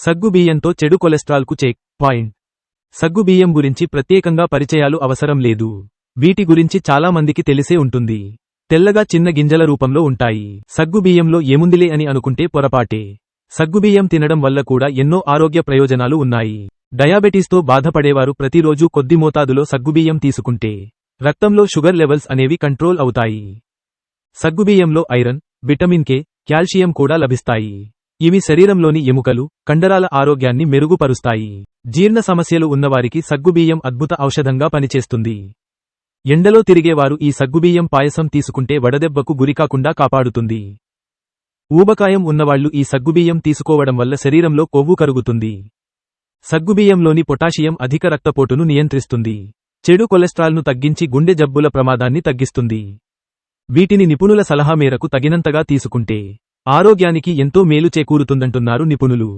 సగ్గుబియ్యంతో చెడు కొలెస్ట్రాల్కు check point. సగ్గుబియ్యం గురించి ప్రత్యేకంగా పరిచయాలు అవసరం లేదు. వీటి గురించి చాలా మందికి తెలిసే ఉంటుంది. తెల్లగా చిన్న గింజల రూపంలో ఉంటాయి. సగ్గుబియ్యంలో ఏముందిలే అని అనుకుంటే పొరపాటే. సగ్గుబియ్యం తినడం వల్ల కూడా ఎన్నో ఆరోగ్య ప్రయోజనాలు ఉన్నాయి. డయాబెటీస్తో బాధపడేవారు ప్రతిరోజూ కొద్ది మోతాదులో సగ్గుబియ్యం తీసుకుంటే రక్తంలో షుగర్ లెవెల్స్ అనేవి కంట్రోల్ అవుతాయి. సగ్గుబియ్యంలో ఐరన్ విటమిన్ కే కాల్షియం కూడా లభిస్తాయి. ఇవి శరీరంలోని ఎముకలు కండరాల ఆరోగ్యాన్ని మెరుగుపరుస్తాయి. జీర్ణ సమస్యలు ఉన్నవారికి సగ్గుబియ్యం అద్భుత ఔషధంగా పనిచేస్తుంది. ఎండలో తిరిగేవారు ఈ సగ్గుబియ్యం పాయసం తీసుకుంటే వడదెబ్బకు గురికాకుండా కాపాడుతుంది. ఊబకాయం ఉన్నవాళ్ళు ఈ సగ్గుబియ్యం తీసుకోవడం వల్ల శరీరంలో కొవ్వు కరుగుతుంది. సగ్గుబియ్యంలోని పొటాషియం అధిక రక్తపోటును నియంత్రిస్తుంది. చెడు కొలెస్ట్రాల్ను తగ్గించి గుండె జబ్బుల ప్రమాదాన్ని తగ్గిస్తుంది. వీటిని నిపుణుల సలహా మేరకు తగినంతగా తీసుకుంటే ఆరోగ్యానికి ఎంతో మేలు చేకూరుతుందంటున్నారు నిపుణులు.